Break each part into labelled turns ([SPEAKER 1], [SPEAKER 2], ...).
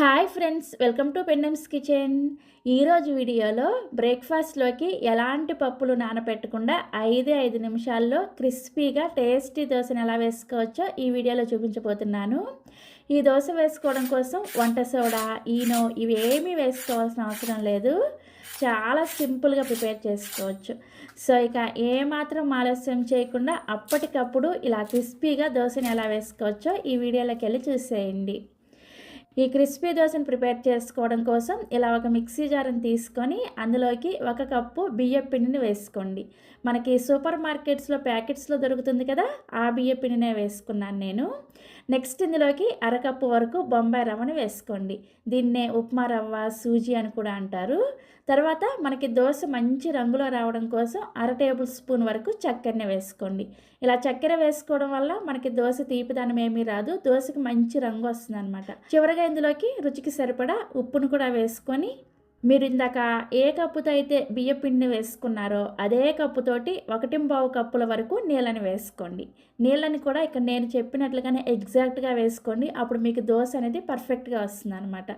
[SPEAKER 1] Hi friends welcome to Pendem's kitchen. ఈరోజు వీడియోలో బ్రేక్ఫాస్ట్లోకి ఎలాంటి పప్పులు నానపెట్టకుండా ఐదు ఐదు నిమిషాల్లో క్రిస్పీగా టేస్టీ దోశను ఎలా వేసుకోవచ్చో ఈ వీడియోలో చూపించబోతున్నాను. ఈ దోశ వేసుకోవడం కోసం వంట సోడా ఈనో ఇవి ఏమీ వేసుకోవాల్సిన అవసరం లేదు. చాలా సింపుల్గా ప్రిపేర్ చేసుకోవచ్చు. సో ఇక ఏమాత్రం ఆలస్యం చేయకుండా అప్పటికప్పుడు ఇలా క్రిస్పీగా దోశను ఎలా వేసుకోవచ్చో ఈ వీడియోలోకి వెళ్ళి చూసేయండి. ఈ క్రిస్పీ దోశను ప్రిపేర్ చేసుకోవడం కోసం ఇలా ఒక మిక్సీ జార్ని తీసుకొని అందులోకి ఒక కప్పు బియ్య పిండిని వేసుకోండి. మనకి సూపర్ మార్కెట్స్లో ప్యాకెట్స్లో దొరుకుతుంది కదా ఆ బియ్య పిండినే వేసుకున్నాను నేను. నెక్స్ట్ ఇందులోకి అరకప్పు వరకు బొంబాయి రవ్వను వేసుకోండి. దీన్నే ఉప్మా రవ్వ సూజీ అని కూడా అంటారు. తర్వాత మనకి దోశ మంచి రంగులో రావడం కోసం అర టేబుల్ స్పూన్ వరకు చక్కెరని వేసుకోండి. ఇలా చక్కెర వేసుకోవడం వల్ల మనకి దోశ తీపిదనం ఏమీ రాదు. దోశకి మంచి రంగు వస్తుంది అనమాట చివరిగా ఇందులోకి రుచికి సరిపడా ఉప్పును కూడా వేసుకొని మీరు ఇందాక ఏ కప్పుతో అయితే బియ్య పిండిని వేసుకున్నారో అదే కప్పుతోటి ఒకటి పావు కప్పుల వరకు నీళ్ళని వేసుకోండి. నీళ్ళని కూడా ఇక్కడ నేను చెప్పినట్లుగానే ఎగ్జాక్ట్గా వేసుకోండి. అప్పుడు మీకు దోశ అనేది పర్ఫెక్ట్గా వస్తుంది అనమాట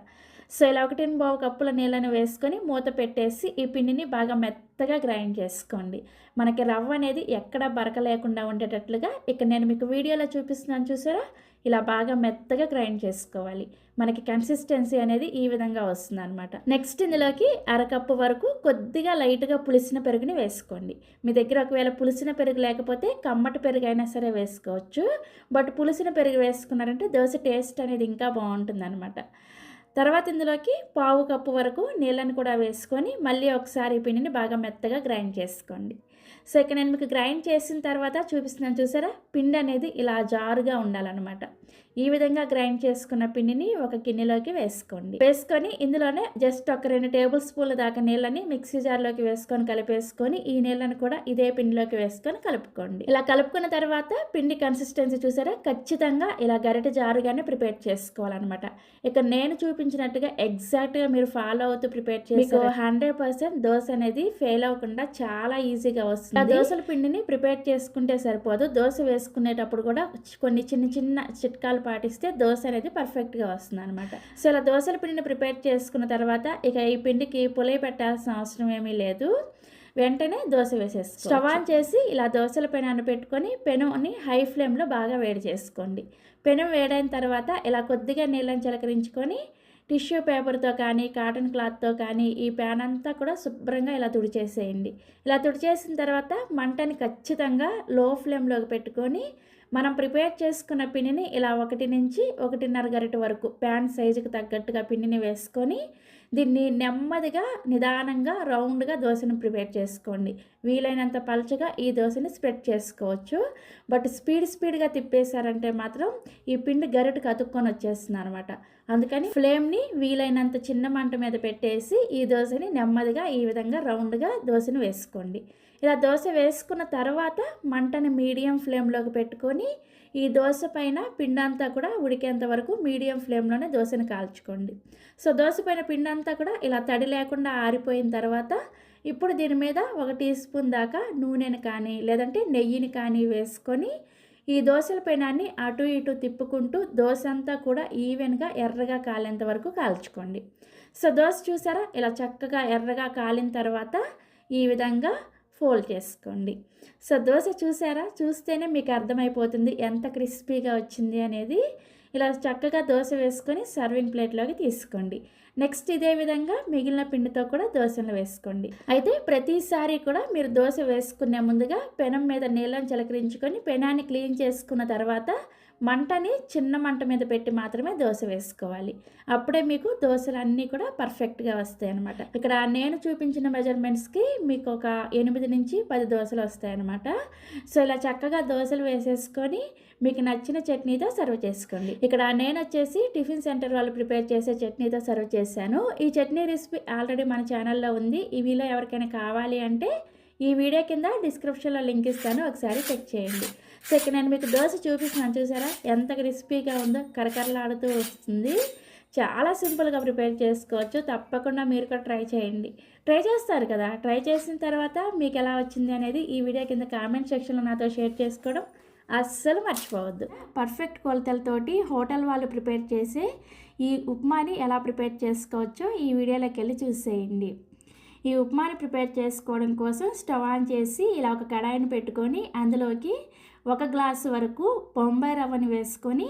[SPEAKER 1] సో ఇలా ఒకటి బావు కప్పుల నీళ్ళని వేసుకొని మూత పెట్టేసి ఈ పిండిని బాగా మెత్తగా గ్రైండ్ చేసుకోండి. మనకి రవ్వ అనేది ఎక్కడ బరక లేకుండా ఉండేటట్లుగా ఇక్కడ నేను మీకు వీడియోలో చూపిస్తున్నాను చూసారా? ఇలా బాగా మెత్తగా గ్రైండ్ చేసుకోవాలి. మనకి కన్సిస్టెన్సీ అనేది ఈ విధంగా వస్తుంది అనమాట నెక్స్ట్ ఇందులోకి అరకప్పు వరకు కొద్దిగా లైట్గా పులిసిన పెరుగుని వేసుకోండి. మీ దగ్గర ఒకవేళ పులిసిన పెరుగు లేకపోతే కమ్మటి పెరుగు అయినా సరే వేసుకోవచ్చు. బట్ పులిసిన పెరుగు వేసుకున్నారంటే దోశ టేస్ట్ అనేది ఇంకా బాగుంటుంది అనమాట తర్వాత ఇందులోకి పావు కప్పు వరకు నీళ్ళని కూడా వేసుకొని మళ్ళీ ఒకసారి పిండిని బాగా మెత్తగా గ్రైండ్ చేసుకోండి. సో ఇక్కడ నేను మీకు గ్రైండ్ చేసిన తర్వాత చూపిస్తున్నాను చూసారా? పిండి అనేది ఇలా జారుగా ఉండాలన్నమాట. ఈ విధంగా గ్రైండ్ చేసుకున్న పిండిని ఒక గిన్నెలోకి వేసుకోండి. వేసుకొని ఇందులోనే జస్ట్ ఒక రెండు టేబుల్ స్పూన్ల దాకా నీళ్ళని మిక్సీ జార్లోకి వేసుకొని కలిపేసుకొని ఈ నీళ్ళని కూడా ఇదే పిండిలోకి వేసుకొని కలుపుకోండి. ఇలా కలుపుకున్న తర్వాత పిండి కన్సిస్టెన్సీ చూసారా? ఖచ్చితంగా ఇలా గరిటె జారుగానే ప్రిపేర్ చేసుకోవాలన్నమాట. ఇక నేను చూపించినట్టుగా ఎగ్జాక్ట్గా మీరు ఫాలో అవుతూ ప్రిపేర్ చేసి హండ్రెడ్ పర్సెంట్ దోశ అనేది ఫెయిల్ అవ్వకుండా చాలా ఈజీగా వస్తుంది. ఆ దోశల పిండిని ప్రిపేర్ చేసుకుంటే సరిపోదు. దోశ వేసుకునేటప్పుడు కూడా కొన్ని చిన్న చిన్న చిట్కాలు పాటిస్తే దోశ అనేది పర్ఫెక్ట్గా వస్తుంది అనమాట సో ఇలా దోశల పిండిని ప్రిపేర్ చేసుకున్న తర్వాత ఇక ఈ పిండికి పులై పెట్టాల్సిన అవసరం ఏమీ లేదు. వెంటనే దోశ వేసేసుకో స్టవ్ ఆన్ చేసి ఇలా దోశల పెనాన్ని పెట్టుకొని పెనుని హై ఫ్లేమ్లో బాగా వేడి చేసుకోండి. పెనం వేడైన తర్వాత ఇలా కొద్దిగా నీళ్ళని చిలకరించుకొని టిష్యూ పేపర్తో కానీ కాటన్ క్లాత్తో కానీ ఈ ప్యాన్ అంతా కూడా శుభ్రంగా ఇలా తుడిచేసేయండి. ఇలా తుడిచేసిన తర్వాత మంటని ఖచ్చితంగా లో ఫ్లేమ్లోకి పెట్టుకొని మనం ప్రిపేర్ చేసుకున్న పిండిని ఇలా ఒకటి నుంచి ఒకటిన్నర గరిట వరకు ప్యాన్ సైజుకి తగ్గట్టుగా పిండిని వేసుకొని దీన్ని నెమ్మదిగా నిదానంగా రౌండ్గా దోశను ప్రిపేర్ చేసుకోండి. వీలైనంత పలచగా ఈ దోశని స్ప్రెడ్ చేసుకోవచ్చు. బట్ స్పీడ్ స్పీడ్గా తిప్పేశారంటే మాత్రం ఈ పిండి గరిటకు అతుక్కొని వచ్చేస్తుంది అనమాట అందుకని ఫ్లేమ్ని వీలైనంత చిన్న మంట మీద పెట్టేసి ఈ దోశని నెమ్మదిగా ఈ విధంగా రౌండ్గా దోశని వేసుకోండి. ఇలా దోశ వేసుకున్న తర్వాత మంటని మీడియం ఫ్లేమ్లోకి పెట్టుకొని ఈ దోశ పైన పిండంతా కూడా ఉడికేంత వరకు మీడియం ఫ్లేమ్లోనే దోశని కాల్చుకోండి. సో దోశ పైన పిండంతా కూడా ఇలా తడి లేకుండా ఆరిపోయిన తర్వాత ఇప్పుడు దీని మీద ఒక టీ స్పూన్ దాకా నూనెని కానీ లేదంటే నెయ్యిని కానీ వేసుకొని ఈ దోశల పైనాన్ని అటు ఇటు తిప్పుకుంటూ దోశ అంతా కూడా ఈవెన్గా ఎర్రగా కాలేంత వరకు కాల్చుకోండి. సో దోశ చూసారా? ఇలా చక్కగా ఎర్రగా కాలిన తర్వాత ఈ విధంగా ఫోల్డ్ చేసుకోండి. సో దోశ చూసారా? చూస్తేనే మీకు అర్థమైపోతుంది ఎంత క్రిస్పీగా వచ్చింది అనేది. ఇలా చక్కగా దోశ వేసుకొని సర్వింగ్ ప్లేట్లోకి తీసుకోండి. నెక్స్ట్ ఇదే విధంగా మిగిలిన పిండితో కూడా దోశలు వేసుకోండి. అయితే ప్రతిసారి కూడా మీరు దోశ వేసుకునే ముందుగా పెనం మీద నీళ్ళని చిలకరించుకొని పెనాన్ని క్లీన్ చేసుకున్న తర్వాత మంటని చిన్న మంట మీద పెట్టి మాత్రమే దోశ వేసుకోవాలి. అప్పుడే మీకు దోశలు అన్నీ కూడా పర్ఫెక్ట్గా వస్తాయి అనమాట ఇక్కడ నేను చూపించిన మెజర్మెంట్స్కి మీకు ఒక ఎనిమిది నుంచి పది దోశలు వస్తాయి అనమాట సో ఇలా చక్కగా దోశలు వేసేసుకొని మీకు నచ్చిన చట్నీతో సర్వ్ చేసుకోండి. ఇక్కడ నేను వచ్చేసి టిఫిన్ సెంటర్ వాళ్ళు ప్రిపేర్ చేసే చట్నీతో సర్వ్ చేశాను. ఈ చట్నీ రెసిపీ ఆల్రెడీ మన ఛానల్లో ఉంది. ఇవిలో ఎవరికైనా కావాలి అంటే ఈ వీడియో కింద డిస్క్రిప్షన్లో లింక్ ఇస్తాను ఒకసారి చెక్ చేయండి. సెకండ్ నేను మీకు దోశ చూపిస్తున్నాను చూసారా? ఎంత క్రిస్పీగా ఉందో కరకరలాడుతూ వస్తుంది. చాలా సింపుల్గా ప్రిపేర్ చేసుకోవచ్చు. తప్పకుండా మీరు కూడా ట్రై చేయండి. ట్రై చేస్తారు కదా? ట్రై చేసిన తర్వాత మీకు ఎలా వచ్చింది అనేది ఈ వీడియో కింద కామెంట్ సెక్షన్లో నాతో షేర్ చేసుకోవడం అస్సలు మర్చిపోవద్దు. పర్ఫెక్ట్ కొలతలతోటి హోటల్ వాళ్ళు ప్రిపేర్ చేసే ఈ ఉప్మాని ఎలా ప్రిపేర్ చేసుకోవచ్చో ఈ వీడియోలోకి వెళ్ళి చూసేయండి. ఈ ఉప్మాని ప్రిపేర్ చేసుకోవడం కోసం స్టవ్ ఆన్ చేసి ఇలా ఒక కడాయిని పెట్టుకొని అందులోకి ఒక గ్లాసు వరకు బొంబాయి రవ్వని వేసుకొని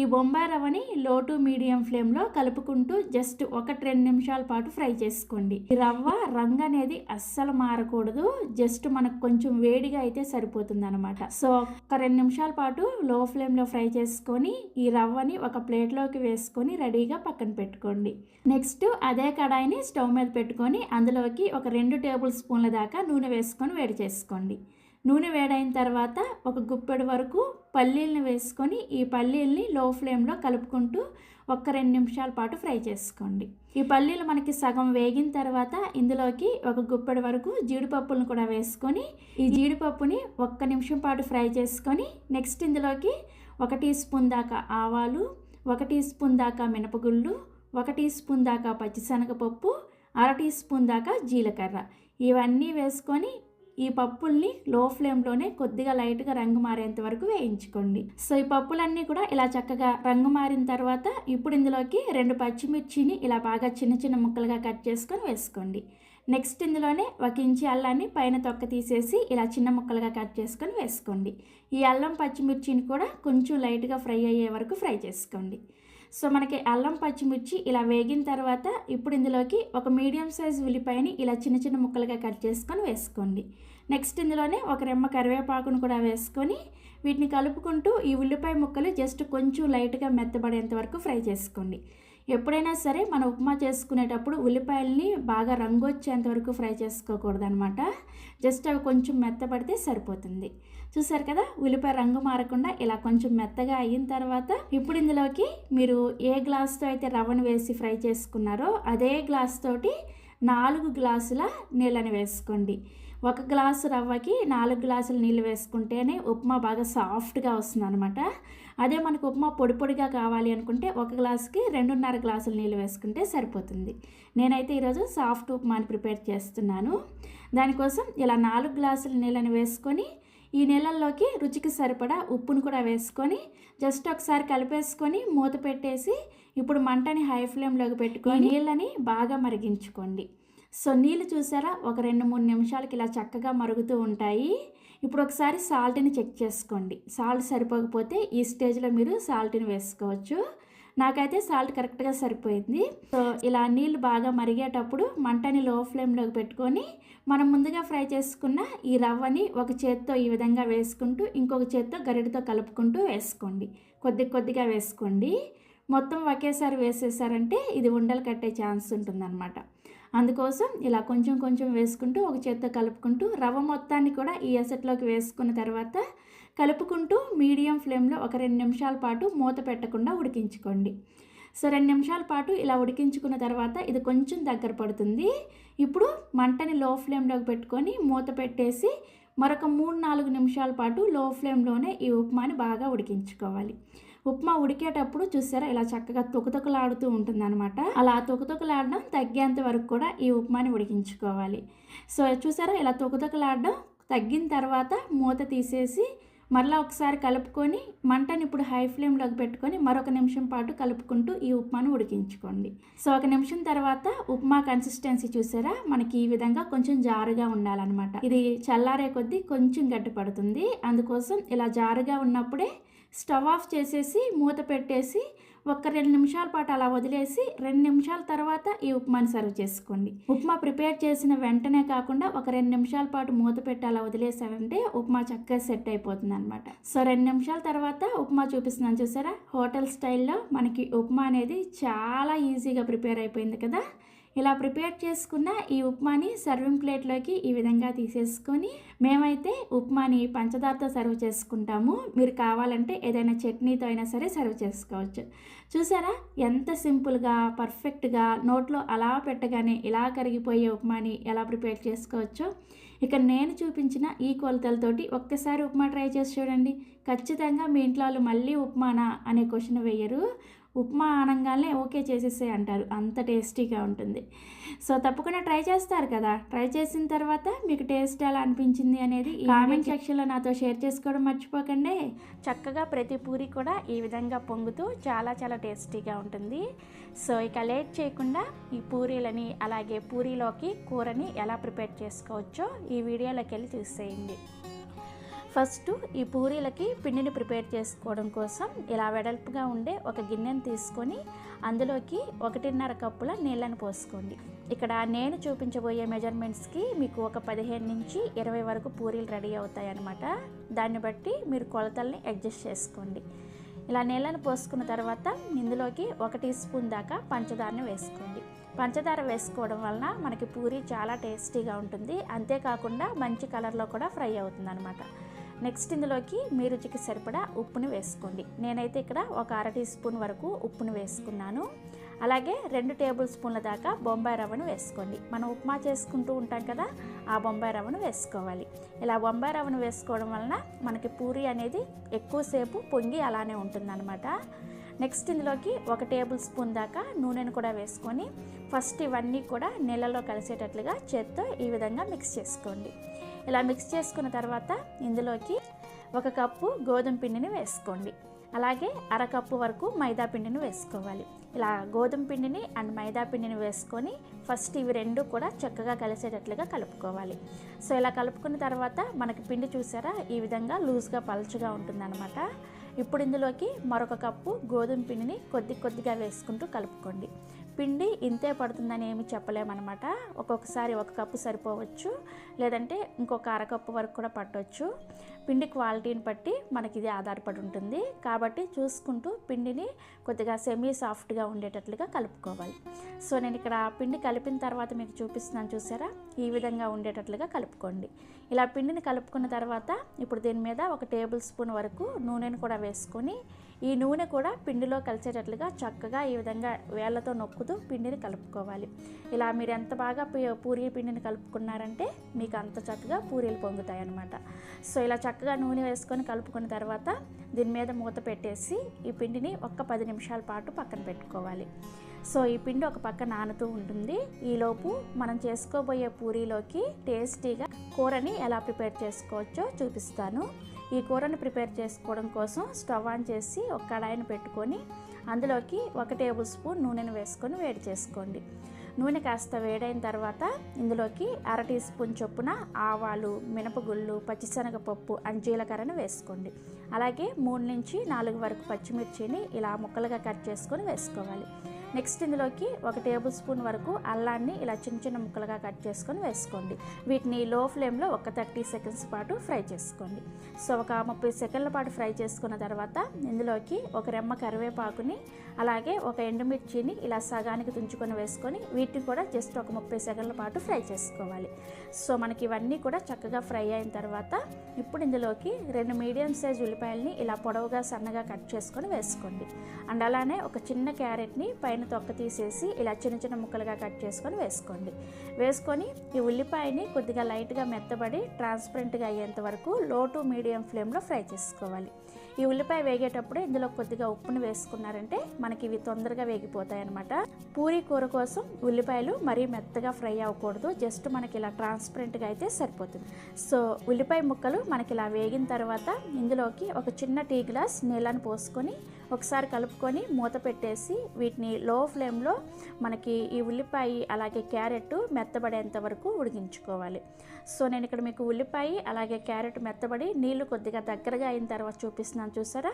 [SPEAKER 1] ఈ బొంబాయి రవ్వని లో టు మీడియం ఫ్లేమ్లో కలుపుకుంటూ జస్ట్ ఒక రెండు నిమిషాల పాటు ఫ్రై చేసుకోండి. ఈ రవ్వ రంగు అనేది అస్సలు మారకూడదు. జస్ట్ మనకు కొంచెం వేడిగా అయితే సరిపోతుంది అనమాట సో ఒక రెండు నిమిషాల పాటు లో ఫ్లేమ్లో ఫ్రై చేసుకొని ఈ రవ్వని ఒక ప్లేట్లోకి వేసుకొని రెడీగా పక్కన పెట్టుకోండి. నెక్స్ట్ అదే కడాయిని స్టవ్ మీద పెట్టుకొని అందులోకి ఒక రెండు టేబుల్ స్పూన్ల దాకా నూనె వేసుకొని వేడి చేసుకోండి. నూనె వేడైన తర్వాత ఒక గుప్పెడు వరకు పల్లీలను వేసుకొని ఈ పల్లీల్ని లో ఫ్లేమ్లో కలుపుకుంటూ ఒక్క రెండు నిమిషాల పాటు ఫ్రై చేసుకోండి. ఈ పల్లీలు మనకి సగం వేగిన తర్వాత ఇందులోకి ఒక గుప్పెడు వరకు జీడిపప్పులను కూడా వేసుకొని ఈ జీడిపప్పుని ఒక్క నిమిషం పాటు ఫ్రై చేసుకొని నెక్స్ట్ ఇందులోకి ఒక టీ స్పూన్ దాకా ఆవాలు ఒక టీ స్పూన్ దాకా మినపగుళ్ళు ఒక టీ స్పూన్ దాకా పచ్చిశనగపప్పు అర టీ స్పూన్ దాకా జీలకర్ర. ఇవన్నీ వేసుకొని ఈ పప్పుల్ని లో ఫ్లేమ్లోనే కొద్దిగా లైట్గా రంగు మారేంత వరకు వేయించుకోండి. సో ఈ పప్పులన్నీ కూడా ఇలా చక్కగా రంగు మారిన తర్వాత ఇప్పుడు ఇందులోకి రెండు పచ్చిమిర్చిని ఇలా బాగా చిన్న చిన్న ముక్కలుగా కట్ చేసుకొని వేసుకోండి. నెక్స్ట్ ఇందులోనే ఒక ఇంచి అల్లాన్ని పైన తొక్క తీసేసి ఇలా చిన్న ముక్కలుగా కట్ చేసుకొని వేసుకోండి. ఈ అల్లం పచ్చిమిర్చిని కూడా కొంచెం లైట్గా ఫ్రై అయ్యే వరకు ఫ్రై చేసుకోండి. సో మనకి అల్లం పచ్చిమిర్చి ఇలా వేగిన తర్వాత ఇప్పుడు ఇందులోకి ఒక మీడియం సైజ్ ఉల్లిపాయని ఇలా చిన్న చిన్న ముక్కలుగా కట్ చేసుకొని వేసుకోండి. నెక్స్ట్ ఇందులోనే ఒక రెమ్మ కరివేపాకును కూడా వేసుకొని వీటిని కలుపుకుంటూ ఈ ఉల్లిపాయ ముక్కలు జస్ట్ కొంచెం లైట్గా మెత్తబడేంత వరకు ఫ్రై చేసుకోండి. ఎప్పుడైనా సరే మనం ఉప్మా చేసుకునేటప్పుడు ఉల్లిపాయల్ని బాగా రంగు వచ్చేంత వరకు ఫ్రై చేసుకోకూడదు అనమాట జస్ట్ అవి కొంచెం మెత్తపడితే సరిపోతుంది. చూసారు కదా? ఉల్లిపాయ రంగు మారకుండా ఇలా కొంచెం మెత్తగా అయిన తర్వాత ఇప్పుడు ఇందులోకి మీరు ఏ గ్లాస్తో అయితే రవ్వను వేసి ఫ్రై చేసుకున్నారో అదే గ్లాస్ తోటి నాలుగు గ్లాసుల నీళ్ళని వేసుకోండి. ఒక గ్లాసు రవ్వకి నాలుగు గ్లాసులు నీళ్ళు వేసుకుంటేనే ఉప్మా బాగా సాఫ్ట్గా వస్తుంది అనమాట అదే మనకు ఉప్మా పొడి పొడిగా కావాలి అనుకుంటే ఒక గ్లాసుకి రెండున్నర గ్లాసులు నీళ్ళు వేసుకుంటే సరిపోతుంది. నేనైతే ఈరోజు సాఫ్ట్ ఉప్మాని ప్రిపేర్ చేస్తున్నాను. దానికోసం ఇలా నాలుగు గ్లాసుల నీళ్ళని వేసుకొని ఈ నీళ్ళల్లోకి రుచికి సరిపడా ఉప్పును కూడా వేసుకొని జస్ట్ ఒకసారి కలిపేసుకొని మూత పెట్టేసి ఇప్పుడు మంటని హై ఫ్లేమ్లోకి పెట్టుకొని నీళ్ళని బాగా మరిగించుకోండి. సో నీళ్ళు చూసారా? ఒక రెండు మూడు నిమిషాలకి ఇలా చక్కగా మరుగుతూ ఉంటాయి. ఇప్పుడు ఒకసారి సాల్ట్ని చెక్ చేసుకోండి. సాల్ట్ సరిపోకపోతే ఈ స్టేజ్లో మీరు సాల్ట్ని వేసుకోవచ్చు. నాకైతే సాల్ట్ కరెక్ట్గా సరిపోయింది. సో ఇలా నీళ్ళు బాగా మరిగేటప్పుడు మంటని లో ఫ్లేమ్లోకి పెట్టుకొని మనం ముందుగా ఫ్రై చేసుకున్న ఈ రవ్వని ఒక చేత్తో ఈ విధంగా వేసుకుంటూ ఇంకొక చేత్తో గరిటతో కలుపుకుంటూ వేసుకోండి. కొద్ది కొద్దిగా వేసుకోండి. మొత్తం ఒకేసారి వేసేసారంటే ఇది ఉండలు కట్టే ఛాన్స్ ఉంటుందన్నమాట. అందుకోసం ఇలా కొంచెం కొంచెం వేసుకుంటూ ఒక చేత్తో కలుపుకుంటూ రవ్వ మొత్తాన్ని కూడా ఈ ఎసట్లోకి వేసుకున్న తర్వాత కలుపుకుంటూ మీడియం ఫ్లేమ్లో ఒక రెండు నిమిషాల పాటు మూత పెట్టకుండా ఉడికించుకోండి. సో రెండు నిమిషాల పాటు ఇలా ఉడికించుకున్న తర్వాత ఇది కొంచెం దగ్గర పడుతుంది. ఇప్పుడు మంటని లో ఫ్లేమ్లోకి పెట్టుకొని మూత పెట్టేసి మరొక మూడు నాలుగు నిమిషాల పాటు లో ఫ్లేమ్లోనే ఈ ఉప్మాని బాగా ఉడికించుకోవాలి. ఉప్మా ఉడికేటప్పుడు చూసారా ఇలా చక్కగా తుకతుకలాడుతూ ఉంటుందన్నమాట. అలా తుకతుకలాడడం తగ్గేంత వరకు కూడా ఈ ఉప్మాని ఉడికించుకోవాలి. సో చూసారా ఇలా తుకతుకలాడడం తగ్గిన తర్వాత మూత తీసేసి మరలా ఒకసారి కలుపుకొని మంటని ఇప్పుడు హై ఫ్లేమ్లోకి పెట్టుకొని మరొక నిమిషం పాటు కలుపుకుంటూ ఈ ఉప్మాను ఉడికించుకోండి. సో ఒక నిమిషం తర్వాత ఉప్మా కన్సిస్టెన్సీ చూసారా? మనకి ఈ విధంగా కొంచెం జారుగా ఉండాలన్నమాట. ఇది చల్లారే కొద్దీ కొంచెం గట్టి పడుతుంది అందుకోసం ఇలా జారుగా ఉన్నప్పుడే స్టవ్ ఆఫ్ చేసేసి మూత పెట్టేసి ఒక రెండు నిమిషాల పాటు అలా వదిలేసి రెండు నిమిషాల తర్వాత ఈ ఉప్మాని సర్వ్ చేసుకోండి. ఉప్మా ప్రిపేర్ చేసిన వెంటనే కాకుండా ఒక రెండు నిమిషాల పాటు మూత పెట్టి అలా వదిలేసారంటే ఉప్మా చక్కగా సెట్ అయిపోతుంది అనమాట సో రెండు నిమిషాల తర్వాత ఉప్మా చూపిస్తున్నాను చూసారా? హోటల్ స్టైల్లో మనకి ఉప్మా అనేది చాలా ఈజీగా ప్రిపేర్ అయిపోయింది కదా? ఇలా ప్రిపేర్ చేసుకున్న ఈ ఉప్మాని సర్వింగ్ ప్లేట్లోకి ఈ విధంగా తీసేసుకొని మేమైతే ఉప్మాని పంచదారతో సర్వ్ చేసుకుంటాము. మీరు కావాలంటే ఏదైనా చట్నీతో అయినా సరే సర్వ్ చేసుకోవచ్చు. చూసారా? ఎంత సింపుల్గా పర్ఫెక్ట్గా నోట్లో అలా పెట్టగానే ఇలా కరిగిపోయే ఉప్మాని ఎలా ప్రిపేర్ చేసుకోవచ్చో ఇక నేను చూపించిన ఈ కొలతలతోటి ఒక్కసారి ఉప్మా ట్రై చేసి చూడండి. ఖచ్చితంగా మీ ఇంట్లో వాళ్ళు మళ్ళీ ఉప్మానా అనే క్వశ్చన్ వేయరు. ఉప్మా అనగానే ఓకే చేసేసే అంటారు. అంత టేస్టీగా ఉంటుంది. సో తప్పకుండా ట్రై చేస్తారు కదా. ట్రై చేసిన తర్వాత మీకు టేస్ట్ ఎలా అనిపించింది అనేది కామెంట్ సెక్షన్లో నాతో షేర్ చేసుకోవడం మర్చిపోకండి. చక్కగా ప్రతి పూరి కూడా ఈ విధంగా పొంగుతూ చాలా చాలా టేస్టీగా ఉంటుంది. సో ఇక లేట్ చేయకుండా ఈ పూరీలని అలాగే పూరీలోకి కూరని ఎలా ప్రిపేర్ చేసుకోవచ్చో ఈ వీడియోలోకి వెళ్ళి చూసేయండి. ఫస్ట్ ఈ పూరీలకి పిండిని ప్రిపేర్ చేసుకోవడం కోసం ఇలా వెడల్పుగా ఉండే ఒక గిన్నెను తీసుకొని అందులోకి ఒకటిన్నర కప్పుల నీళ్ళని పోసుకోండి. ఇక్కడ నేను చూపించబోయే మెజర్మెంట్స్కి మీకు ఒక పదిహేను నుంచి ఇరవై వరకు పూరీలు రెడీ అవుతాయి అన్నమాట దాన్ని బట్టి మీరు కొలతల్ని అడ్జస్ట్ చేసుకోండి. ఇలా నీళ్ళని పోసుకున్న తర్వాత ఇందులోకి ఒక టీ స్పూన్ దాకా పంచదారని వేసుకోండి. పంచదార వేసుకోవడం వలన మనకి పూరి చాలా టేస్టీగా ఉంటుంది. అంతేకాకుండా మంచి కలర్లో కూడా ఫ్రై అవుతుంది అనమాట నెక్స్ట్ ఇందులోకి మీ రుచికి సరిపడా ఉప్పుని వేసుకోండి. నేనైతే ఇక్కడ ఒక అర టీ స్పూన్ వరకు ఉప్పుని వేసుకున్నాను. అలాగే రెండు టేబుల్ స్పూన్ల దాకా బొంబాయి రవ్వను వేసుకోండి. మనం ఉప్మా చేసుకుంటూ ఉంటాం కదా ఆ బొంబాయి రవ్వను వేసుకోవాలి. ఇలా బొంబాయి రవ్వను వేసుకోవడం వలన మనకి పూరి అనేది ఎక్కువసేపు పొంగి అలానే ఉంటుందన్నమాట. నెక్స్ట్ ఇందులోకి ఒక టేబుల్ స్పూన్ దాకా నూనెను కూడా వేసుకొని ఫస్ట్ ఇవన్నీ కూడా నీళ్ళలో కలిసేటట్లుగా చేత్తో ఈ విధంగా మిక్స్ చేసుకోండి. ఇలా మిక్స్ చేసుకున్న తర్వాత ఇందులోకి ఒక కప్పు గోధుమ పిండిని వేసుకోండి. అలాగే అరకప్పు వరకు మైదా పిండిని వేసుకోవాలి. ఇలా గోధుమ పిండిని అండ్ మైదా పిండిని వేసుకొని ఫస్ట్ ఇవి రెండు కూడా చక్కగా కలిసేటట్లుగా కలుపుకోవాలి. సో ఇలా కలుపుకున్న తర్వాత మనకి పిండి చూసారా? ఈ విధంగా లూజ్గా పలుచగా ఉంటుందన్నమాట. ఇప్పుడు ఇందులోకి మరొక కప్పు గోధుమ పిండిని కొద్ది కొద్దిగా వేసుకుంటూ కలుపుకోండి. పిండి ఇంతే పడుతుందని ఏమి చెప్పలేమన్నమాట. ఒక్కొక్కసారి ఒక కప్పు సరిపోవచ్చు లేదంటే ఇంకొక అరకప్పు వరకు కూడా పట్టవచ్చు పిండి క్వాలిటీని బట్టి మనకి ఇది ఆధారపడి ఉంటుంది. కాబట్టి చూసుకుంటూ పిండిని కొద్దిగా సెమీ సాఫ్ట్గా ఉండేటట్లుగా కలుపుకోవాలి. సో నేను ఇక్కడ పిండి కలిపిన తర్వాత మీకు చూపిస్తున్నాను చూసారా? ఈ విధంగా ఉండేటట్లుగా కలుపుకోండి. ఇలా పిండిని కలుపుకున్న తర్వాత ఇప్పుడు దీని మీద ఒక టేబుల్ స్పూన్ వరకు నూనెను కూడా వేసుకొని ఈ నూనె కూడా పిండిలో కలిసేటట్లుగా చక్కగా ఈ విధంగా వేళ్ళతో నొక్కుతూ పిండిని కలుపుకోవాలి. ఇలా మీరు ఎంత బాగా పూరీ పిండిని కలుపుకున్నారంటే మీకు అంత చక్కగా పూరీలు పొంగుతాయి అన్నమాట సో ఇలా చక్కగా నూనె వేసుకొని కలుపుకున్న తర్వాత దీని మీద మూత పెట్టేసి ఈ పిండిని ఒక్క పది నిమిషాల పాటు పక్కన పెట్టుకోవాలి. సో ఈ పిండి ఒక పక్క నానుతూ ఉంటుంది. ఈలోపు మనం చేసుకోబోయే పూరీలోకి టేస్టీగా కూరని ఎలా ప్రిపేర్ చేసుకోవచ్చో చూపిస్తాను. ఈ కూరను ప్రిపేర్ చేసుకోవడం కోసం స్టవ్ ఆన్ చేసి ఒక కడాయిని పెట్టుకొని అందులోకి ఒక టేబుల్ స్పూన్ నూనెను వేసుకొని వేడి చేసుకోండి. నూనె కాస్త వేడైన తర్వాత ఇందులోకి అర టీ స్పూన్ చొప్పున ఆవాలు మినపగుళ్ళు పచ్చిశనగపప్పు అండ్ జీలకర్రను వేసుకోండి. అలాగే మూడు నుంచి నాలుగు వరకు పచ్చిమిర్చిని ఇలా ముక్కలుగా కట్ చేసుకొని వేసుకోవాలి. నెక్స్ట్ ఇందులోకి ఒక టేబుల్ స్పూన్ వరకు అల్లాన్ని ఇలా చిన్న చిన్న ముక్కలుగా కట్ చేసుకొని వేసుకోండి. వీటిని లో ఫ్లేమ్లో ఒక థర్టీ సెకండ్స్ పాటు ఫ్రై చేసుకోండి. సో ఒక ముప్పై సెకండ్ల పాటు ఫ్రై చేసుకున్న తర్వాత ఇందులోకి ఒక రెమ్మ కరివేపాకుని అలాగే ఒక ఎండుమిర్చిని ఇలా సగానికి తుంచుకొని వేసుకొని వీటిని కూడా జస్ట్ ఒక ముప్పై సెకండ్ల పాటు ఫ్రై చేసుకోవాలి. సో మనకి ఇవన్నీ కూడా చక్కగా ఫ్రై అయిన తర్వాత ఇప్పుడు ఇందులోకి రెండు మీడియం సైజ్ ఉల్లిపాయలని ఇలా పొడవుగా సన్నగా కట్ చేసుకొని వేసుకోండి. అండ్ అలానే ఒక చిన్న క్యారెట్ని పైన తొక్క తీసేసి ఇలా చిన్న చిన్న ముక్కలుగా కట్ చేసుకొని వేసుకోండి. వేసుకొని ఈ ఉల్లిపాయని కొద్దిగా లైట్గా మెత్తబడి ట్రాన్స్పరెంట్గా అయ్యేంత వరకు లో టు మీడియం ఫ్లేమ్లో ఫ్రై చేసుకోవాలి. ఈ ఉల్లిపాయ వేగేటప్పుడు ఇందులో కొద్దిగా ఉప్పును వేసుకున్నారంటే మనకి ఇవి తొందరగా వేగిపోతాయి అనమాట పూరి కూర కోసం ఉల్లిపాయలు మరీ మెత్తగా ఫ్రై అవ్వకూడదు. జస్ట్ మనకి ఇలా ట్రాన్స్పరెంట్గా అయితే సరిపోతుంది. సో ఉల్లిపాయ ముక్కలు మనకి ఇలా వేగిన తర్వాత ఇందులోకి ఒక చిన్న టీ గ్లాస్ నీళ్ళని పోసుకొని ఒకసారి కలుపుకొని మూత పెట్టేసి వీటిని లో ఫ్లేమ్లో మనకి ఈ ఉల్లిపాయ అలాగే క్యారెట్ మెత్తబడేంత వరకు ఉడికించుకోవాలి. సో నేను ఇక్కడ మీకు ఉల్లిపాయ అలాగే క్యారెట్ మెత్తబడి నీళ్ళు కొద్దిగా దగ్గరగా అయిన తర్వాత చూపిస్తున్నాను చూసారా?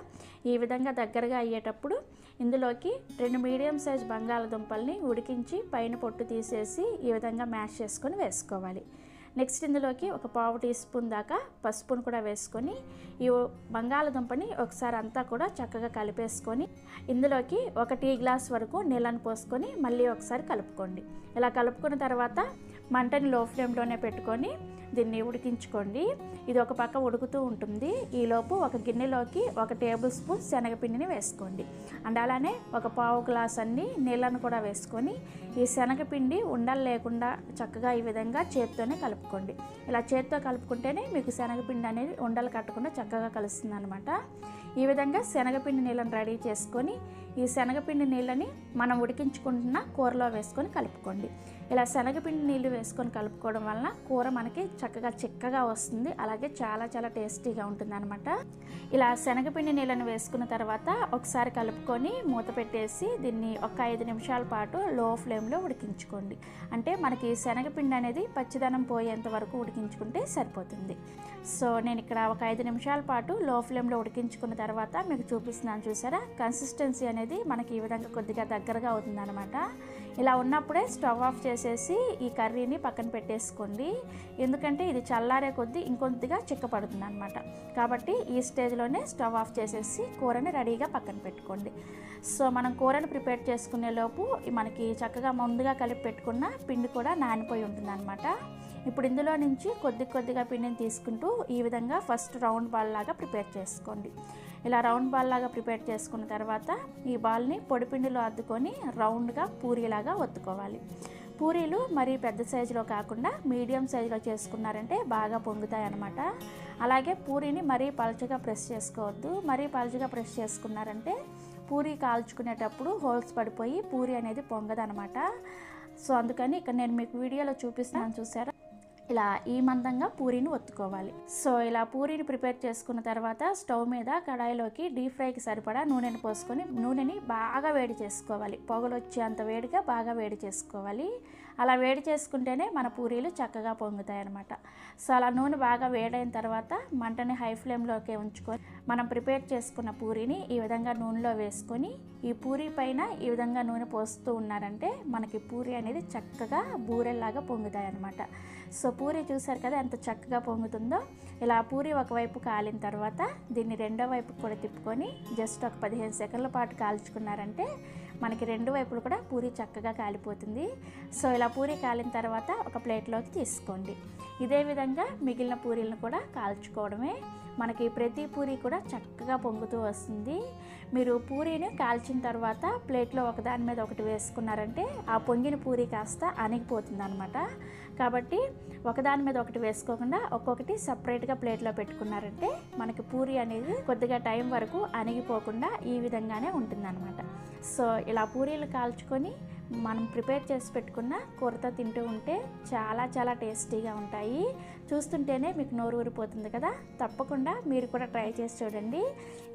[SPEAKER 1] ఈ విధంగా దగ్గరగా అయ్యేటప్పుడు ఇందులోకి రెండు మీడియం సైజ్ బంగాళదుంపల్ని ఉడికించి పైన పొట్టు తీసేసి ఈ విధంగా మ్యాష్ చేసుకొని వేసుకోవాలి. నెక్స్ట్ ఇందులోకి ఒక పావు టీ స్పూన్ దాకా పసుపును కూడా వేసుకొని ఈ బంగాళదుంపని ఒకసారి అంతా కూడా చక్కగా కలిపేసుకొని ఇందులోకి ఒక టీ గ్లాస్ వరకు నీళ్ళను పోసుకొని మళ్ళీ ఒకసారి కలుపుకోండి. ఇలా కలుపుకున్న తర్వాత మంటని లో ఫ్లేమ్లోనే పెట్టుకొని దీన్ని ఉడికించుకోండి. ఇది ఒక పక్క ఉడుకుతూ ఉంటుంది. ఈలోపు ఒక గిన్నెలోకి ఒక టేబుల్ స్పూన్ శనగపిండిని వేసుకోండి. అండ్ అలానే ఒక పావు గ్లాస్ అన్ని నీళ్ళను కూడా వేసుకొని ఈ శనగపిండి ఉండలు లేకుండా చక్కగా ఈ విధంగా చేత్తోనే కలుపుకోండి. ఇలా చేత్తో కలుపుకుంటేనే మీకు శనగపిండి అనేది ఉండలు కట్టకుండా చక్కగా కలుస్తుంది అనమాట ఈ విధంగా శనగపిండి నీళ్ళని రెడీ చేసుకొని ఈ శనగపిండి నీళ్ళని మనం ఉడికించుకుంటున్న కూరలో వేసుకొని కలుపుకోండి. ఇలా శనగపిండి నీళ్ళు వేసుకొని కలుపుకోవడం వలన కూర మనకి చక్కగా చిక్కగా వస్తుంది. అలాగే చాలా చాలా టేస్టీగా ఉంటుంది అనమాట ఇలా శనగపిండి నీళ్ళని వేసుకున్న తర్వాత ఒకసారి కలుపుకొని మూత పెట్టేసి దీన్ని ఒక ఐదు నిమిషాల పాటు లో ఫ్లేమ్లో ఉడికించుకోండి. అంటే మనకి శనగపిండి అనేది పచ్చిదనం పోయేంత వరకు ఉడికించుకుంటే సరిపోతుంది. సో నేను ఇక్కడ ఒక ఐదు నిమిషాల పాటు లో ఫ్లేమ్లో ఉడికించుకున్న తర్వాత మీకు చూపిస్తున్నాను చూసారా? కన్సిస్టెన్సీ అనేది మనకి ఈ విధంగా కొద్దిగా దగ్గరగా అవుతుందన్నమాట. ఇలా ఉన్నప్పుడే స్టవ్ ఆఫ్ చేసేసి ఈ కర్రీని పక్కన పెట్టేసుకోండి. ఎందుకంటే ఇది చల్లారే కొద్దీ ఇంకొద్దిగా చిక్కపడుతుంది అనమాట కాబట్టి ఈ స్టేజ్లోనే స్టవ్ ఆఫ్ చేసేసి కూరని రెడీగా పక్కన పెట్టుకోండి. సో మనం కూరని ప్రిపేర్ చేసుకునే లోపు మనకి చక్కగా ముందుగా కలిపి పెట్టుకున్న పిండి కూడా నానిపోయి ఉంటుంది అనమాట ఇప్పుడు ఇందులో నుంచి కొద్ది కొద్దిగా పిండిని తీసుకుంటూ ఈ విధంగా ఫస్ట్ రౌండ్ బాల్ లాగా ప్రిపేర్ చేసుకోండి. ఇలా రౌండ్ బాల్ లాగా ప్రిపేర్ చేసుకున్న తర్వాత ఈ బాల్ని పొడిపిండిలో అద్దుకొని రౌండ్గా పూరీలాగా ఒత్తుకోవాలి. పూరీలు మరీ పెద్ద సైజులో కాకుండా మీడియం సైజులో చేసుకున్నారంటే బాగా పొంగుతాయి అన్నమాట. అలాగే పూరీని మరీ పలచగా ప్రెస్ చేసుకోవద్దు. మరీ పలచగా ప్రెస్ చేసుకున్నారంటే పూరీ కాల్చుకునేటప్పుడు హోల్స్ పడిపోయి పూరి అనేది పొంగదనమాట సో అందుకని ఇక్కడ నేను మీకు వీడియోలో చూపిస్తాను చూసారా? ఇలా ఈ మందంగా పూరీని ఒత్తుకోవాలి. సో ఇలా పూరీని ప్రిపేర్ చేసుకున్న తర్వాత స్టవ్ మీద కడాయిలోకి డీప్ ఫ్రైకి సరిపడా నూనెని పోసుకొని నూనెని బాగా వేడి చేసుకోవాలి. పొగలు వచ్చేంత వేడిగా బాగా వేడి చేసుకోవాలి. అలా వేడి చేసుకుంటేనే మన పూరీలు చక్కగా పొంగుతాయి అనమాట సో అలా నూనె బాగా వేడైన తర్వాత మంటని హై ఫ్లేమ్లోకి ఉంచుకొని మనం ప్రిపేర్ చేసుకున్న పూరీని ఈ విధంగా నూనెలో వేసుకొని ఈ పూరీ పైన ఈ విధంగా నూనె పోస్తూ ఉన్నారంటే మనకి పూరి అనేది చక్కగా బూరెల్లాగా పొంగుతాయి అనమాట సో పూరి చూసారు కదా ఎంత చక్కగా పొంగుతుందో. ఇలా పూరి ఒకవైపు కాలిన తర్వాత దీన్ని రెండో వైపు కూడా తిప్పుకొని జస్ట్ ఒక పదిహేను సెకండ్ల పాటు కాల్చుకున్నారంటే మనకి రెండు వైపులు కూడా పూరి చక్కగా కాలిపోతుంది. సో ఇలా పూరి కాలిన తర్వాత ఒక ప్లేట్లోకి తీసుకోండి. ఇదే విధంగా మిగిలిన పూరీలను కూడా కాల్చుకోవడమే. మనకి ప్రతి పూరి కూడా చక్కగా పొంగుతూ వస్తుంది. మీరు పూరీని కాల్చిన తర్వాత ప్లేట్లో ఒకదాని మీద ఒకటి వేసుకున్నారంటే ఆ పొంగిన పూరి కాస్త అణిగిపోతుంది అనమాట కాబట్టి ఒకదాని మీద ఒకటి వేసుకోకుండా ఒక్కొక్కటి సపరేట్గా ప్లేట్లో పెట్టుకున్నారంటే మనకి పూరి అనేది కొద్దిగా టైం వరకు అణిగిపోకుండా ఈ విధంగానే ఉంటుందన్నమాట. సో ఇలా పూరీలు కాల్చుకొని మనం ప్రిపేర్ చేసి పెట్టుకున్న కూరతో తింటూ ఉంటే చాలా చాలా టేస్టీగా ఉంటాయి. చూస్తుంటేనే మీకు నోరు ఊరిపోతుంది కదా? తప్పకుండా మీరు కూడా ట్రై చేసి చూడండి.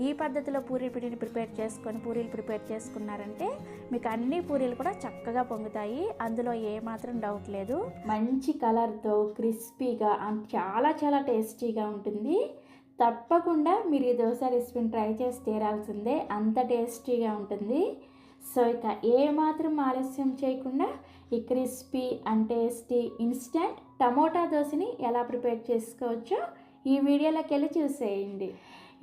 [SPEAKER 1] ఈ పద్ధతిలో పూరీ పిండిని ప్రిపేర్ చేసుకొని పూరీలు ప్రిపేర్ చేసుకున్నారంటే మీకు అన్ని పూరీలు కూడా చక్కగా పొంగుతాయి. అందులో ఏమాత్రం డౌట్ లేదు. మంచి కలర్తో క్రిస్పీగా చాలా చాలా టేస్టీగా ఉంటుంది. తప్పకుండా మీరు ఈ దోశ రెసిపీని ట్రై చేసి తీరాల్సిందే. అంత టేస్టీగా ఉంటుంది. సో ఇక ఏమాత్రం ఆలస్యం చేయకుండా ఈ crispy and tasty instant tomato దోశని ఎలా ప్రిపేర్ చేసుకోవచ్చో ఈ వీడియోలోకి వెళ్ళి చూసేయండి.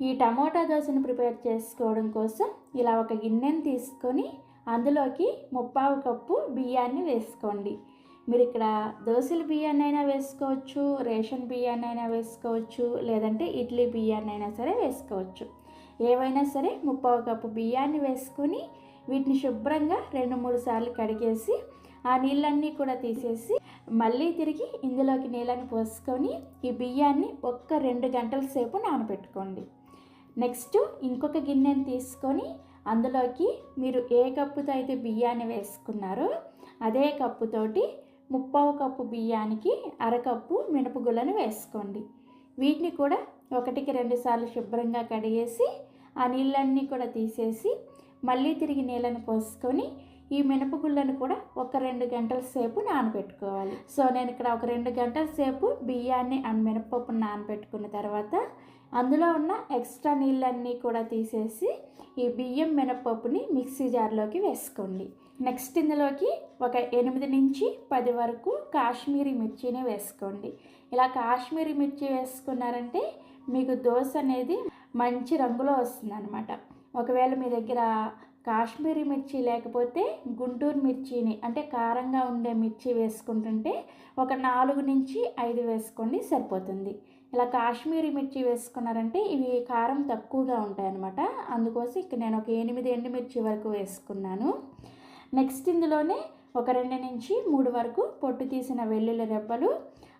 [SPEAKER 1] ఈ టమోటా దోశను ప్రిపేర్ చేసుకోవడం కోసం ఇలా ఒక గిన్నెను తీసుకొని అందులోకి ముప్పావు కప్పు బియ్యాన్ని వేసుకోండి. మీరు ఇక్కడ దోశల బియ్యాన్ని అయినా వేసుకోవచ్చు రేషన్ బియ్యాన్ని అయినా వేసుకోవచ్చు లేదంటే ఇడ్లీ బియ్యాన్ని అయినా సరే వేసుకోవచ్చు. ఏవైనా సరే ముప్పావు కప్పు బియ్యాన్ని వేసుకొని వీటిని శుభ్రంగా రెండు మూడు సార్లు కడిగేసి ఆ నీళ్ళన్నీ కూడా తీసేసి మళ్ళీ తిరిగి ఇందులోకి నీళ్ళని పోసుకొని ఈ బియ్యాన్ని ఒక్క రెండు గంటల సేపు నానబెట్టుకోండి. నెక్స్ట్ ఇంకొక గిన్నెని తీసుకొని అందులోకి మీరు ఏ కప్పుతో అయితే బియ్యాన్ని వేసుకున్నారో అదే కప్పుతోటి ముప్పావు కప్పు బియ్యానికి అరకప్పు మినపగుళ్ళను వేసుకోండి. వీటిని కూడా ఒకటికి రెండు సార్లు శుభ్రంగా కడిగేసి ఆ నీళ్ళన్నీ కూడా తీసేసి మళ్ళీ తిరిగి నీళ్ళని పోసుకొని ఈ మినపగుళ్ళను కూడా ఒక రెండు గంటల సేపు నానబెట్టుకోవాలి. సో నేను ఇక్కడ ఒక రెండు గంటల సేపు బియ్యాన్ని ఆ మినపప్పును నానబెట్టుకున్న తర్వాత అందులో ఉన్న ఎక్స్ట్రా నీళ్ళన్నీ కూడా తీసేసి ఈ బియ్యం మినపప్పుని మిక్సీ జార్లోకి వేసుకోండి. నెక్స్ట్ ఇందులోకి ఒక ఎనిమిది నుంచి పది వరకు కాశ్మీరీ మిర్చిని వేసుకోండి. ఇలా కాశ్మీరీ మిర్చి వేసుకున్నారంటే మీకు దోశ అనేది మంచి రంగులో వస్తుంది అనమాట ఒకవేళ మీ దగ్గర కాశ్మీరీ మిర్చి లేకపోతే గుంటూరు మిర్చిని అంటే కారంగా ఉండే మిర్చి వేసుకుంటుంటే ఒక నాలుగు నుంచి ఐదు వేసుకోండి సరిపోతుంది. ఇలా కాశ్మీరీ మిర్చి వేసుకున్నారంటే ఇవి కారం తక్కువగా ఉంటాయన్నమాట. అందుకోసం ఇక్కడ నేను ఒక ఎనిమిది ఎండుమిర్చి వరకు వేసుకున్నాను. నెక్స్ట్ ఇందులోనే ఒక రెండు నుంచి మూడు వరకు పొట్టు తీసిన వెల్లుల్లి రెబ్బలు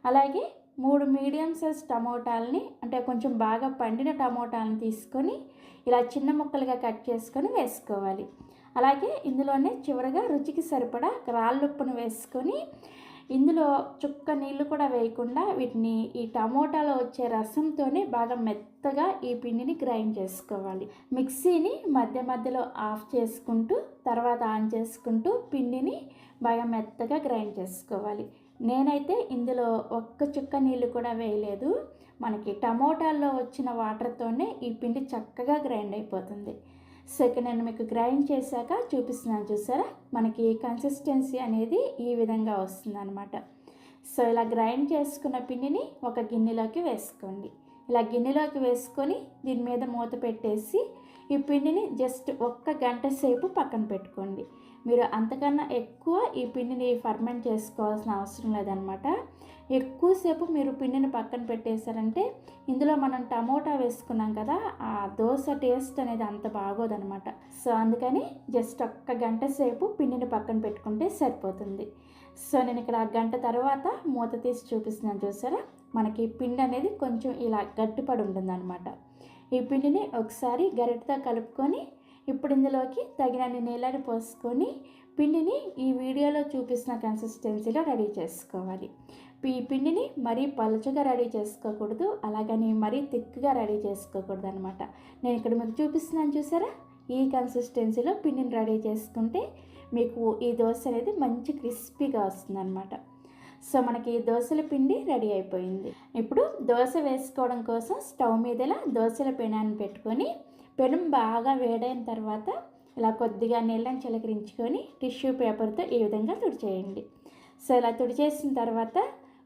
[SPEAKER 1] అలాగే మూడు మీడియం సైజ్ టమోటాలని అంటే కొంచెం బాగా పండిన టమోటాలను తీసుకొని ఇలా చిన్న ముక్కలుగా కట్ చేసుకొని వేసుకోవాలి. అలాగే ఇందులోనే చివరగా రుచికి సరిపడా రాళ్ళుప్పును వేసుకొని ఇందులో చుక్క నీళ్ళు కూడా వేయకుండా వీటిని ఈ టమోటాలో వచ్చే రసంతోనే బాగా మెత్తగా ఈ పిండిని గ్రైండ్ చేసుకోవాలి. మిక్సీని మధ్య మధ్యలో ఆఫ్ చేసుకుంటూ తర్వాత ఆన్ చేసుకుంటూ పిండిని బాగా మెత్తగా గ్రైండ్ చేసుకోవాలి. నేనైతే ఇందులో ఒక్క చుక్క నీళ్ళు కూడా వేయలేదు. మనకి టమోటాల్లో వచ్చిన వాటర్తోనే ఈ పిండి చక్కగా గ్రైండ్ అయిపోతుంది. సెకండ్ నేను మీకు గ్రైండ్ చేశాక చూపిస్తున్నాను చూసారా? మనకి కన్సిస్టెన్సీ అనేది ఈ విధంగా వస్తుంది అనమాట సో ఇలా గ్రైండ్ చేసుకున్న పిండిని ఒక గిన్నెలోకి వేసుకోండి. ఇలా గిన్నెలోకి వేసుకొని దీని మీద మూత పెట్టేసి ఈ పిండిని జస్ట్ ఒక్క గంట సేపు పక్కన పెట్టుకోండి. మీరు అంతకన్నా ఎక్కువ ఈ పిండిని ఫర్మెంట్ చేసుకోవాల్సిన అవసరం లేదనమాట ఎక్కువసేపు మీరు పిండిని పక్కన పెట్టేశారంటే ఇందులో మనం టమోటా వేసుకున్నాం కదా ఆ దోశ టేస్ట్ అనేది అంత బాగోదనమాట సో అందుకని జస్ట్ ఒక్క గంట సేపు పిండిని పక్కన పెట్టుకుంటే సరిపోతుంది. సో నేను ఇక్కడ గంట తర్వాత మూత తీసి చూపిస్తున్నాను చూసారా? మనకి పిండి అనేది కొంచెం ఇలా గట్టిపడి ఉంటుందన్నమాట. ఈ పిండిని ఒకసారి గరిటతో కలుపుకొని ఇప్పుడు ఇందులోకి తగినన్ని నీళ్ళని పోసుకొని పిండిని ఈ వీడియోలో చూపిస్తున్న కన్సిస్టెన్సీలో రెడీ చేసుకోవాలి. ఈ పిండిని మరీ పలుచగా రెడీ చేసుకోకూడదు అలాగని మరీ థిక్గా రెడీ చేసుకోకూడదు అనమాట నేను ఇక్కడ మీకు చూపిస్తున్నాను చూసారా? ఈ కన్సిస్టెన్సీలో పిండిని రెడీ చేసుకుంటే మీకు ఈ దోశ అనేది మంచి క్రిస్పీగా వస్తుందన్నమాట. సో మనకి దోశల పిండి రెడీ అయిపోయింది. ఇప్పుడు దోశ వేసుకోవడం కోసం స్టవ్ మీదలా దోశల పిండాన్ని పెట్టుకొని పెనం బాగా వేడైన తర్వాత ఇలా కొద్దిగా నీళ్ళని చిలకరించుకొని టిష్యూ పేపర్తో ఈ విధంగా తుడిచేయండి. సో ఇలా తుడిచేసిన తర్వాత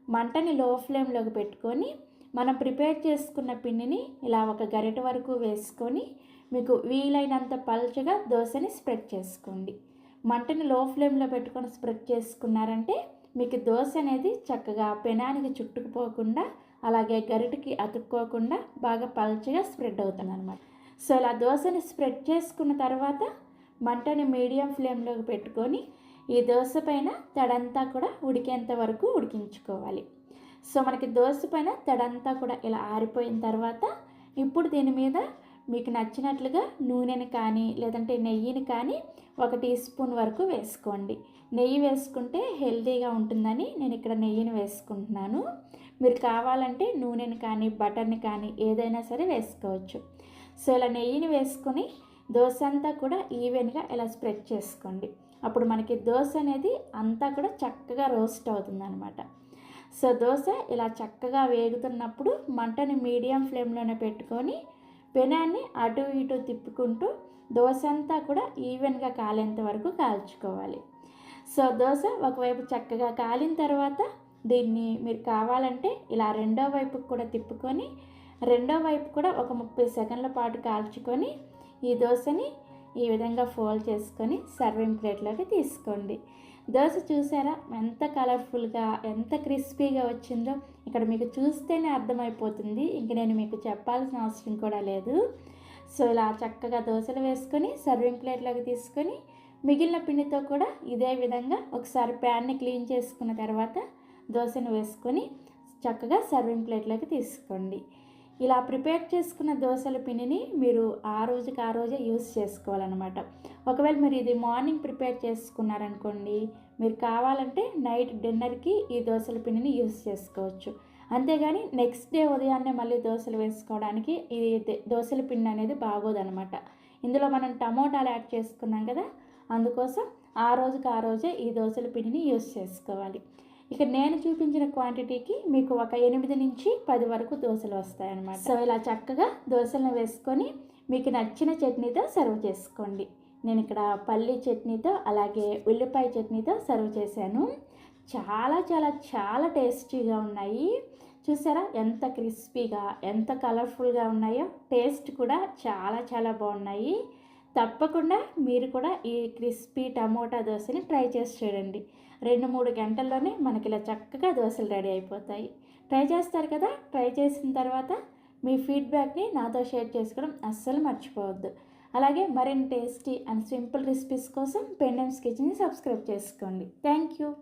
[SPEAKER 1] మంటని లో ఫ్లేమ్లోకి పెట్టుకొని మనం ప్రిపేర్ చేసుకున్న పిండిని ఇలా ఒక గరిట వరకు వేసుకొని మీకు వీలైనంత పలుచగా దోశని స్ప్రెడ్ చేసుకోండి. మంటని లో ఫ్లేమ్లో పెట్టుకొని స్ప్రెడ్ చేసుకున్నారంటే మీకు దోశ అనేది చక్కగా పెనానికి చుట్టుకుపోకుండా అలాగే గరిటకి అతుక్కోకుండా బాగా పల్చగా స్ప్రెడ్ అవుతుంది అనమాట సో ఇలా దోశని స్ప్రెడ్ చేసుకున్న తర్వాత మంటని మీడియం ఫ్లేమ్లోకి పెట్టుకొని ఈ దోశ పైన తడంతా కూడా ఉడికేంత వరకు ఉడికించుకోవాలి. సో మనకి దోశ పైన తడంతా కూడా ఇలా ఆరిపోయిన తర్వాత ఇప్పుడు దీని మీద మీకు నచ్చినట్లుగా నూనెని కానీ లేదంటే నెయ్యిని కానీ ఒక టీ స్పూన్ వరకు వేసుకోండి. నెయ్యి వేసుకుంటే హెల్తీగా ఉంటుందని నేను ఇక్కడ నెయ్యిని వేసుకుంటున్నాను. మీరు కావాలంటే నూనెని కానీ బటర్ని కానీ ఏదైనా సరే వేసుకోవచ్చు. సో ఇలా నెయ్యిని వేసుకొని దోశ అంతా కూడా ఈవెన్గా ఇలా స్ప్రెడ్ చేసుకోండి. అప్పుడు మనకి దోశ అనేది అంతా కూడా చక్కగా రోస్ట్ అవుతుంది అనమాట సో దోశ ఇలా చక్కగా వేగుతున్నప్పుడు మంటని మీడియం ఫ్లేమ్లోనే పెట్టుకొని పెనాన్ని అటు ఇటు తిప్పుకుంటూ దోశ అంతా కూడా ఈవెన్గా కాలేంత వరకు కాల్చుకోవాలి. సో దోశ ఒకవైపు చక్కగా కాలిన తర్వాత దీన్ని మీరు కావాలంటే ఇలా రెండో వైపుకి కూడా తిప్పుకొని రెండో వైపు కూడా ఒక ముప్పై సెకండ్ల పాటు కాల్చుకొని ఈ దోశని ఈ విధంగా ఫోల్డ్ చేసుకొని సర్వింగ్ ప్లేట్లోకి తీసుకోండి. దోశ చూసారా? ఎంత కలర్ఫుల్గా ఎంత క్రిస్పీగా వచ్చిందో. ఇక్కడ మీకు చూస్తేనే అర్థమైపోతుంది. ఇంక నేను మీకు చెప్పాల్సిన అవసరం కూడా లేదు. సో ఇలా చక్కగా దోశలు వేసుకొని సర్వింగ్ ప్లేట్లోకి తీసుకొని మిగిలిన పిండితో కూడా ఇదే విధంగా ఒకసారి ప్యాన్ని క్లీన్ చేసుకున్న తర్వాత దోశను వేసుకొని చక్కగా సర్వింగ్ ప్లేట్లోకి తీసుకోండి. ఇలా ప్రిపేర్ చేసుకున్న దోశల పిండిని మీరు ఆ రోజుకి ఆ రోజే యూస్ చేసుకోవాలన్నమాట. ఒకవేళ మీరు ఇది మార్నింగ్ ప్రిపేర్ చేసుకున్నారనుకోండి మీరు కావాలంటే నైట్ డిన్నర్కి ఈ దోశల పిండిని యూస్ చేసుకోవచ్చు. అంతేగాని నెక్స్ట్ డే ఉదయాన్నే మళ్ళీ దోశలు వేసుకోవడానికి ఇది దోశల పిండి అనేది బాగోదనమాట ఇందులో మనం టమోటాలు యాడ్ చేసుకున్నాం కదా అందుకోసం ఆ రోజుకి ఆ రోజే ఈ దోశల పిండిని యూస్ చేసుకోవాలి. ఇక నేను చూపించిన క్వాంటిటీకి మీకు ఒక ఎనిమిది నుంచి పది వరకు దోశలు వస్తాయన్నమాట. సో ఇలా చక్కగా దోశలను వేసుకొని మీకు నచ్చిన చట్నీతో సర్వ్ చేసుకోండి. నేను ఇక్కడ పల్లీ చట్నీతో అలాగే ఉల్లిపాయ చట్నీతో సర్వ్ చేశాను. చాలా చాలా చాలా టేస్టీగా ఉన్నాయి. చూసారా ఎంత క్రిస్పీగా ఎంత కలర్ఫుల్గా ఉన్నాయో. టేస్ట్ కూడా చాలా చాలా బాగున్నాయి. తప్పకుండా మీరు కూడా ఈ క్రిస్పీ టమోటా దోశని ట్రై చేసి చూడండి. రెండు మూడు గంటల్లోనే మనకి ఇలా చక్కగా దోశలు రెడీ అయిపోతాయి. ట్రై చేస్తారు కదా? ట్రై చేసిన తర్వాత మీ ఫీడ్బ్యాక్ని నాతో షేర్ చేసుకోవడం అస్సలు మర్చిపోవద్దు. అలాగే మరిన్ని టేస్టీ అండ్ సింపుల్ రెసిపీస్ కోసం పెండెమ్స్ కిచెన్ని సబ్స్క్రైబ్ చేసుకోండి. Thank you.